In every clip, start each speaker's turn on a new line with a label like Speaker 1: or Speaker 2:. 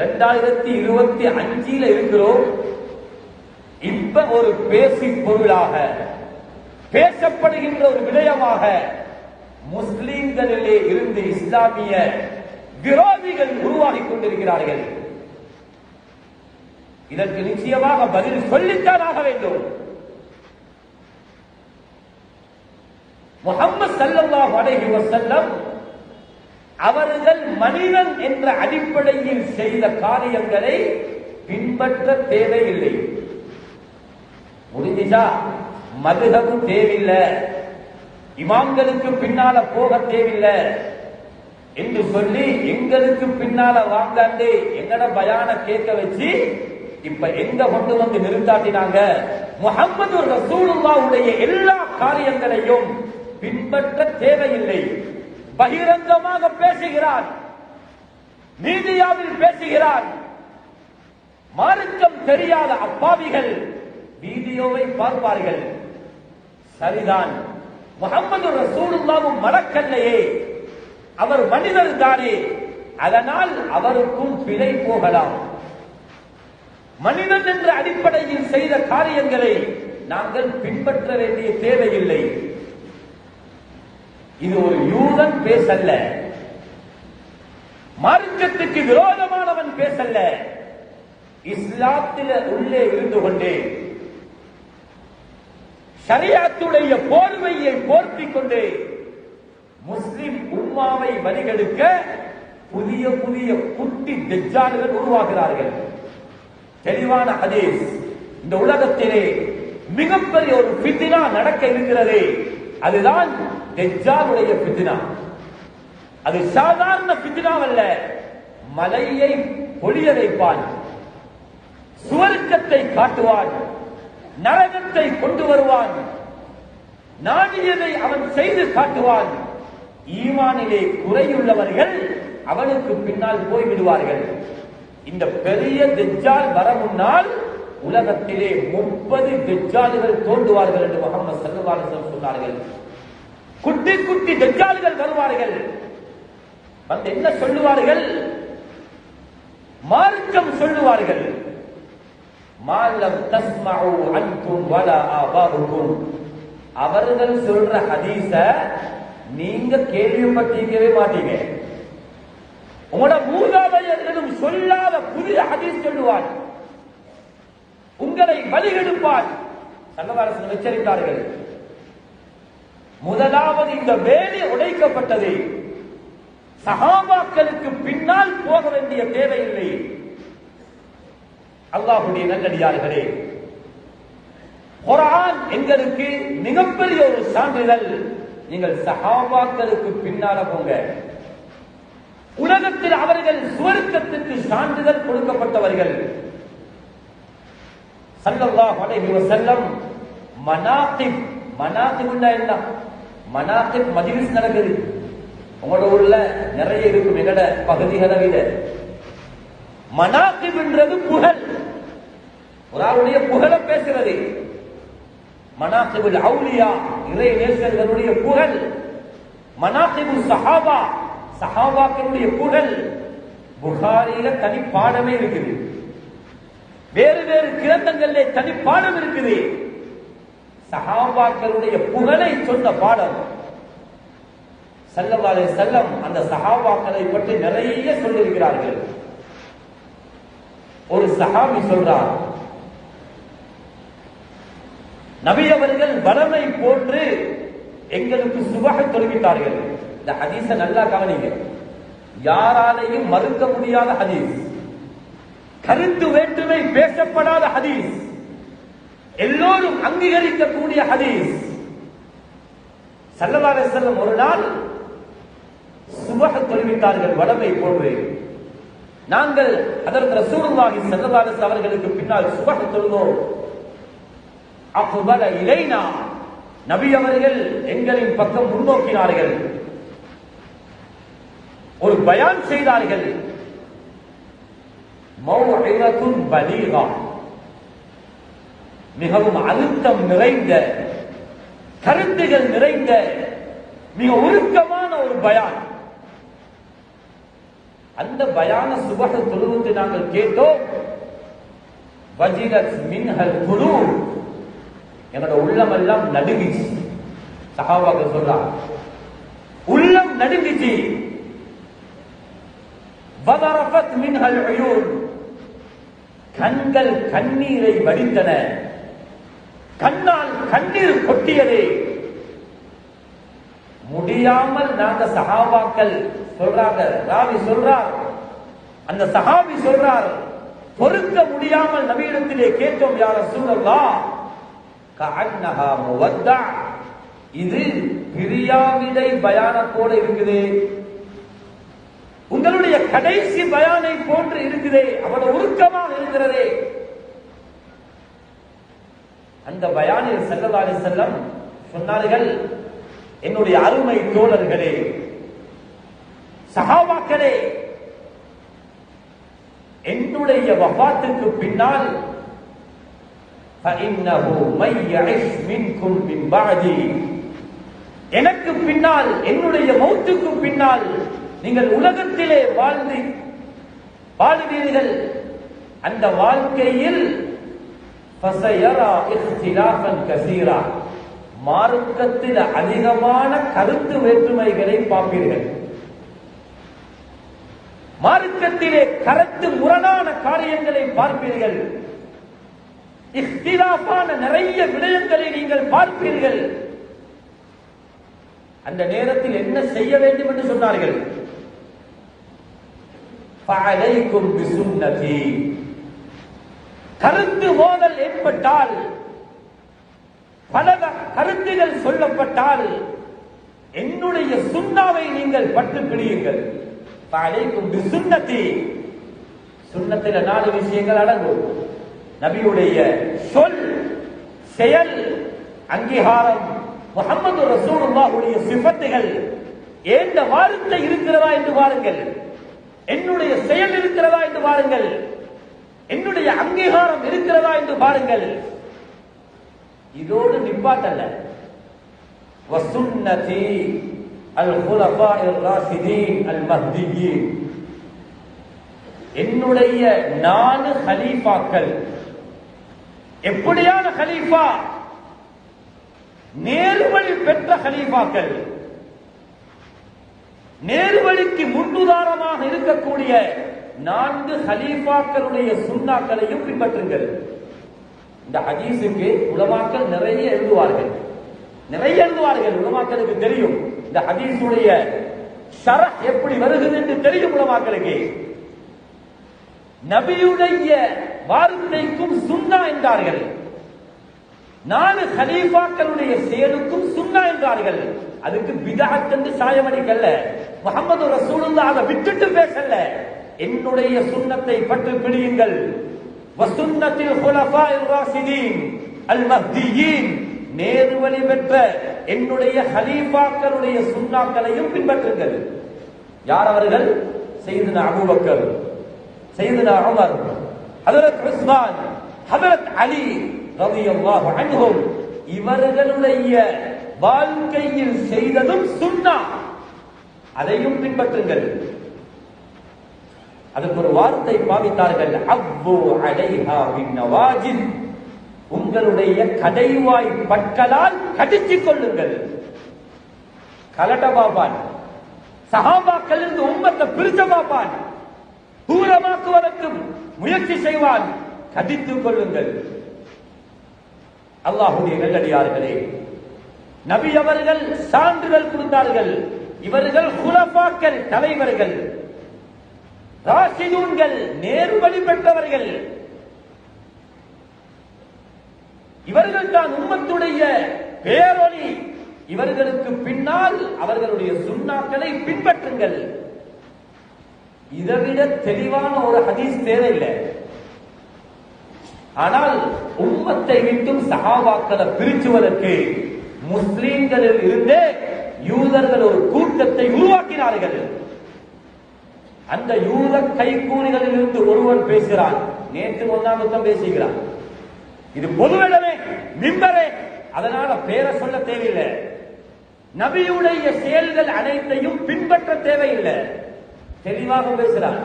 Speaker 1: ரெண்டாயிரத்தி இருபத்தி அஞ்சில இருக்கிறோம். இப்ப ஒரு பேசி பொருளாக பேசப்படுகின்ற ஒரு விடயமாக முஸ்லிம்களிலே இருந்து இஸ்லாமிய விரோதிகள் உருவாகி கொண்டிருக்கிறார்கள். இதற்கு நிச்சயமாக பதில் சொல்லித்தான் ஆக வேண்டும். முகமது சல்லல்லாஹு அலைஹி வஸல்லம் அவர்கள் மனிதன் என்ற அடிப்படையில் செய்த காரியங்களை பின்பற்ற தேவையில்லை. முடிஞ்சுச்சா? மதுகபு தேவையில்லை இமாம்களுக்கு பின்னால போக தேவையில்லை என்று சொல்லி எங்களுக்கு பின்னால வாங்காண்டே எங்கட பயான கேட்க வச்சு இப்ப எங்க கொண்டு வந்து நிறுத்தாட்டினாங்க? முகமது ரசூலுல்லாவுடைய எல்லா காரியங்களையும் பின்பற்ற தேவையில்லை. பகிரங்கமாக பேசுகிறார். மீடியாவில் பேசுகிறார். மார்க்கம் தெரியாத அப்பாவிகள் வீடியோவை பார்ப்பார்கள். சரிதான். முகமது ரசூலுல்லாவும் மறக்கல்லையே. அவர் மனிதர் தானே. அதனால் அவருக்கும் பிழை போகலாம். மனிதன் என்ற அடிப்படையில் செய்த காரியங்களை நாங்கள் பின்பற்ற வேண்டிய தேவையில்லை. இது ஒரு யூதன் பேசல்ல. மார்க்கத்துக்கு விரோதமானவன் பேசல்ல. இஸ்லாத்தில உள்ளே இருந்து கொண்டே. சரியாத்துடைய போர்வையை போர்த்திக் கொண்டு. முஸ்லிம் உம்மாவை வழிகெடுக்க புதிய புதிய குட்டி தெஜாடுகள் உருவாகிறார்கள். தெளிவான ஹதீஸ். இந்த உலகத்திலே மிகப்பெரிய ஒரு பித்தினா நடக்க இருக்கிறது. அதுதான் தெஜ்ஜாலுடைய பித்தினா அது சாதாரண பித்தினாவல்ல மலையை பொழிய வைப்பான் சுவர்க்கத்தை காட்டுவான். நரகத்தை கொண்டு வருவான். நாடியதை அவன் செய்து காட்டுவான். ஈமானிலே குறையுள்ளவர்கள் அவனுக்கு பின்னால் போய்விடுவார்கள். இந்த பெரிய தெஜால் வர முன்னால் உலகத்திலே முப்பது தெஜ்ஜால்கள் தோன்றுவார்கள் என்று முகமது சல்லுவாலிசம் சொன்னார்கள். குட்டி குட்டி தெஜ்ஜால்கள் வருவார்கள் வந்து என்ன சொல்லுவார்கள்? மார்க்கம் சொல்லுவார்கள். மாலம் தஸ்மஉ அன்கும் வலா ஆபாவுக்கும். அவர்கள் சொல்ற ஹதீஸ நீங்க கேள்விப்பட்டிருக்கவே மாட்டீங்க. உங்களோட மூதாதையர்களும் சொல்லாத புதிய ஹதீஸ் சொல்லுவார். உங்களை வழிகெடுப்பான் சங்கவாரசன் எச்சரித்தார்கள் முதலாவது இந்த வேலி உடைக்கப்பட்டது. சகாபாக்களுக்கு பின்னால் போக வேண்டிய தேவையில்லை. அல்லாஹுடைய நல்லடியார்களே குரான் எங்களுக்கு மிகப்பெரிய ஒரு சான்றிதழ். நீங்கள் சகாபாக்களுக்கு பின்னால போங்க. உலகத்தில் அவர்கள் சுவர்க்கத்திற்கு சான்றிதழ் கொடுக்கப்பட்டவர்கள். சல்லல்லாஹு அலைஹி வஸல்லம் மனாகிப் மனாகிப் என்ன? மனாகிப் மஜிலிஸ் நடக்குது. உங்களோட ஊர்ல நிறைய இருக்கும் எங்கட பகுதிகளை விட. மனாகிப்ன்றது புகழ். ஒரு ஆளுடைய புகழ பேசுறது. மனாகிபுல் அவுலியா இறை நேசர்களுடைய புகழ். மனாகிபு சஹாபா சஹாபாக்களுடைய புகழ். புகாரியில தனி பாடமே இருக்குது. வேறு வேறு கிரந்தங்களிலே தனி பாடம் இருக்குது. சஹாபாக்களுடைய புகழை சொன்ன பாடம் சல்லல்லாஹு செல்லம் அந்த சஹாபாக்களை பற்றி நிறைய சொல்லியிருக்கிறார்கள். ஒரு சஹாபி சொல்றார் நபி அவர்கள் வளமை போன்று எங்களுக்கு சுபக தொழுவிட்டார்கள் இந்த ஹதீஸ நல்லா கவனிங்க. யாராலையும் மறுக்க முடியாத ஹதீஸ். கருத்து வேற்றுமை பேசப்படாத ஹதீஸ். எல்லோரும் அங்கீகரிக்கக்கூடிய ஹதீஸ். சல்லல்லாஹு செல்லம் ஒரு நாள் சுபக தொழுவித்தார்கள் வடமை போன்று. நாங்கள் அதற்கு ரசூலுல்லாஹி ஸல்லல்லாஹு அவர்களுக்கு பின்னால் சுபஹ தொழுதோம். அஃபல இலைனா. நபி அவர்கள் எங்களின் பக்கம் முன்னோக்கினார்கள். ஒரு பயான் செய்தார்கள். மௌஇரத்துன் பலீகா. மிகவும் அழுத்தம் நிறைந்த கருத்துகள் நிறைந்த மிக உருக்கமான ஒரு பயான். அந்த பயான சுபக தொழுவுக்கு நாங்கள் கேட்டோம். வஜிரத் மின்ஹல் குழு என்னோட உள்ளம் எல்லாம் நடுங்கிச்சு. சஹாபாக்கள் சொல்றாங்க. உள்ளம் நடுங்கிச்சு. வதரபத் மின்ஹல் கண்கள் கண்ணீரை வடித்தன. கண்ணால் கண்ணீர் கொட்டியதே. முடியாமல் நாங்க சகாபாக்கள் சொல்றாங்க ராவி சொல்றார். அந்த சகாபி சொல்றார் பொறுக்க முடியாமல் நவீனத்திலே கேட்டோம் யார சூழல்லா கஅன்னஹா முவத்தா. இது பிரியாவிடை பயானத்தோடு இருக்குது. உங்களுடைய கடைசி பயானை போன்று இருக்குதே அவ்வளவு உருக்கமாக இருக்கிறதே. அந்த பயானில் செல்லதாரி செல்லம் சொன்னார்கள் என்னுடைய அருமை தோழர்களே சகாபாக்களே என்னுடைய வபாத்துக்கு பின்னால் எனக்கு பின்னால் என்னுடைய மௌத்துக்கு பின்னால் நீங்கள் உலகத்திலே வாழ்ந்து வாழ்வீர்கள். அந்த வாழ்க்கையில் மார்க்கத்தில் அதிகமான கருத்து வேற்றுமைகளை பார்ப்பீர்கள் மார்க்கத்திலே கருத்து முரணான காரியங்களை பார்ப்பீர்கள் இஃப்திலாஃபான நிறைய விடயங்களை நீங்கள் பார்ப்பீர்கள் அந்த நேரத்தில் என்ன செய்ய வேண்டும் என்று சொன்னார்கள் فَعَلَيْكُمْ بِسُنَّتِي கருத்து மோதல் ஏற்பட்டால் பல கருத்துகள் சொல்லப்பட்டால் என்னுடைய சுண்ணாவை நீங்கள் பட்டு பிடியுங்கள் அழைக்கும் சுண்ணத்தை சுண்ணத்தில் நாலு விஷயங்கள் அடங்கும். நபியுடைய சொல் செயல் அங்கீகாரம் முகமது ரசூலுல்லாஹுடைய சிபத்துகள் ஏந்த வார்த்தை இருக்கிறதா என்று பாருங்கள். என்னுடைய செயல் இருக்கிறதா என்று பாருங்கள். என்னுடைய அங்கீகாரம் இருக்கிறதா என்று பாருங்கள். இதோடு நிப்பாட்டல்ல. வசுன்னதி அல் ஹுலஃபா ராஷிதீன் அல் மஹ்தியீன் என்னுடைய நாலு ஹலீஃபாக்கள். எப்படியான ஹலீஃபா? நேர்வழி பெற்ற ஹலீஃபாக்கள். நேர்வழிக்கு முன்னுதாரணமாக இருக்கக்கூடிய நான்கு ஹலீஃபாக்களுடைய சுண்ணாக்களையும் பின்பற்றுங்கள். இந்த ஹதீஸுக்கு உலமாக்கள் நிறைய எழுதுவார்கள். நிறைய எழுதுவார்கள் உலமாக்களுக்கு தெரியும். இந்த ஹதீஸுடைய சர எப்படி வருகிறது என்று தெரியும் உலமாக்களுக்கு. நபியுடைய வார்த்தைக்கும் சுண்ணா என்றார்கள். நாலு ஹலீஃபாக்களுடைய செயலுக்கும் சுண்ணா என்றார்கள். அதுக்கு பிதாத் என்று சாயமடிக்கல்ல முகமது ரசூலுல்லா அதை விட்டுட்டு பேசல என்னுடைய சுண்ணத்தை பற்றி பிடியுங்கள் வசுன்னத்தில் ஹுலஃபாய் ராஷிதீன் அல் மஹ்தியீன் நேர்வழி பெற்ற என்னுடைய ஹலீஃபாக்களுடைய சுண்ணாக்களையும் பின்பற்றுங்கள். யார் அவர்கள்? செய்தன அபுபக்கர் செய்தன அமர் ஹதரத் உஸ்மான் ஹதரத் அலி ரலியல்லாஹு அன்ஹும். இவர்களுடைய வாழ்க்கையில் செய்ததும் சுன்னா அதையும் பின்பற்றுங்கள். அதுக்கு ஒரு வார்த்தை பாவித்தார்கள். அவ்வோ அலைஹா நவாஜின் உங்களுடைய கடைவாய் பற்களால் கடித்துக் கொள்ளுங்கள். கலட்ட பாபான் சகாபாக்கள் இருந்து உம்மத்தை பிரிச்ச பாப்பான் தூரமாக்குவதற்கும் முயற்சி செய்வான். கடித்துக் கொள்ளுங்கள். அல்லாஹுடைய நல்லடியார்களே நபி அவர்கள் சான்றுகள் கொடுத்தார்கள். இவர்கள் குலபாக்கள் தலைவர்கள். ராசிதூன்கள் நேர்வழி பெற்றவர்கள் இவர்கள் தான் உம்மத்துடைய பேரொளி. இவர்களுக்கு பின்னால் அவர்களுடைய சுண்ணாக்களை பின்பற்றுங்கள். இதைவிட தெளிவான ஒரு ஹதீஸ் தேவையில்லை. ஆனால் உம்மத்தை விட்டும் சகாபாக்களை பிரிச்சுவதற்கு முஸ்லீம்களில் இருந்தே யூதர்கள் ஒரு கூட்டத்தை உருவாக்கினார்கள். அந்த யூத கைகூலிகளில் இருந்து ஒருவன் பேசுகிறான். நேற்று ஒன்னாமத்தம் பேசுகிறான். இது பொதுவிடமே மிம்பரே. அதனால பேரை சொல்ல தேவையில்லை. நபியுடைய செயல்கள் அனைத்தையும் பின்பற்ற தேவையில்லை. தெளிவாக பேசுகிறான்.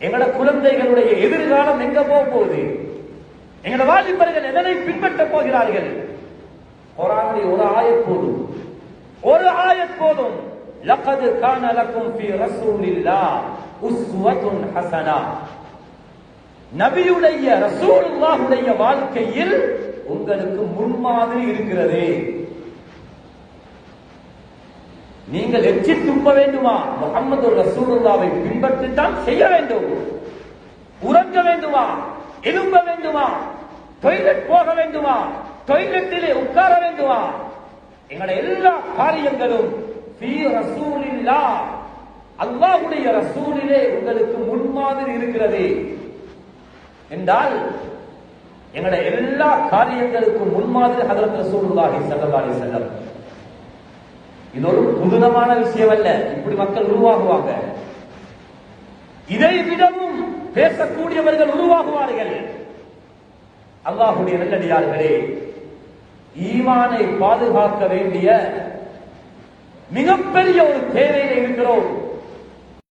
Speaker 1: எங்களோட குழந்தைகளுடைய எதிர்காலம் எங்க போக போகுது? எங்களோட வாலிபர்கள் எதனை பின்பற்றப் போகிறார்கள்? ஒரு ஆயத் போதும். ஒரு ஆயத் போதும். லக்கது கான லக்கும் ஃபீ ரசூலில்லாஹ் உஸ்வத்துன் ஹஸனா நபியுடைய ரசூலுல்லாஹுடைய வாழ்க்கையில் உங்களுக்கு முன்மாதிரி இருக்கிறது. நீங்கள் எச்சி துப்ப வேண்டுமா? முகமது ரசூலுல்லாவை பின்பற்றித்தான் செய்ய வேண்டும். உறங்க வேண்டுமா? எழும்ப வேண்டுமா? டொய்லெட் போக வேண்டுமா? டொய்லெட்டிலே உட்கார வேண்டுமா? எங்களுடைய எல்லா காரியங்களும் அல்லாஹுடைய ரசூலிலே உங்களுக்கு முன்மாதிரி இருக்கிறது. என்றால் எங்களுடைய எல்லா காரியங்களுக்கும் முன்மாதிரி ஹதரத் ரசூலுல்லாஹி ஸல்லல்லாஹு அலைஹி வஸல்லம். இது ஒரு புதுனமான விஷயம் அல்ல இப்படி மக்கள் உருவாகுவாங்க. இதை விடவும் பேசக்கூடியவர்கள் உருவாகுவார்கள். அல்லாஹுடைய நல்லடியார்களே ஈமானை பாதுகாக்க வேண்டிய மிகப்பெரிய ஒரு தேவையில இருக்கிறோம்